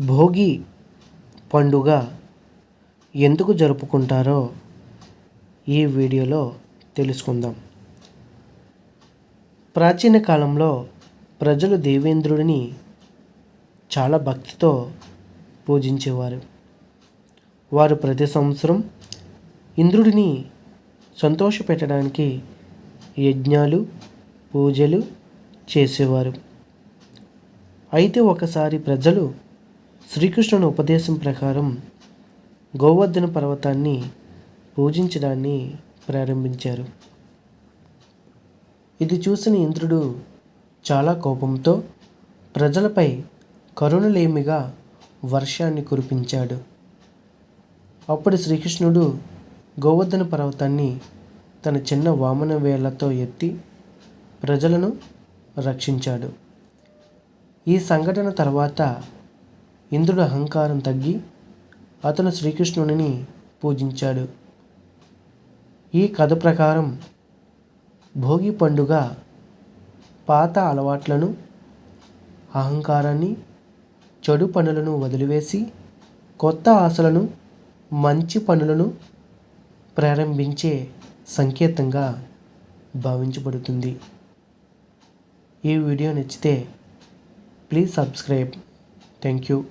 భోగి పండుగ ఎందుకు జరుపుకుంటారో ఈ వీడియోలో తెలుసుకుందాం. ప్రాచీన కాలంలో ప్రజలు దేవేంద్రుడిని చాలా భక్తితో పూజించేవారు. వారు ప్రతి సంవత్సరం ఇంద్రుడిని సంతోషపెట్టడానికి యజ్ఞాలు పూజలు చేసేవారు. అయితే ఒకసారి ప్రజలు శ్రీకృష్ణుని ఉపదేశం ప్రకారం గోవర్ధన పర్వతాన్ని పూజించడాన్ని ప్రారంభించారు. ఇది చూసిన ఇంద్రుడు చాలా కోపంతో ప్రజలపై కరుణలేమిగా వర్షాన్ని కురిపించాడు. అప్పుడు శ్రీకృష్ణుడు గోవర్ధన పర్వతాన్ని తన చిన్న వామన వేళ్ళతో ఎత్తి ప్రజలను రక్షించాడు. ఈ సంఘటన తర్వాత ఇంద్రుడు అహంకారం తగ్గి అతను శ్రీకృష్ణుని పూజించాడు. ఈ కథ ప్రకారం భోగి పండుగ పాత అలవాట్లను అహంకారాన్ని చెడు పనులను వదిలివేసి కొత్త ఆశలను మంచి పనులను ప్రారంభించే సంకేతంగా భావించబడుతుంది. ఈ వీడియో నచ్చితే ప్లీజ్ సబ్స్క్రైబ్ Thank you.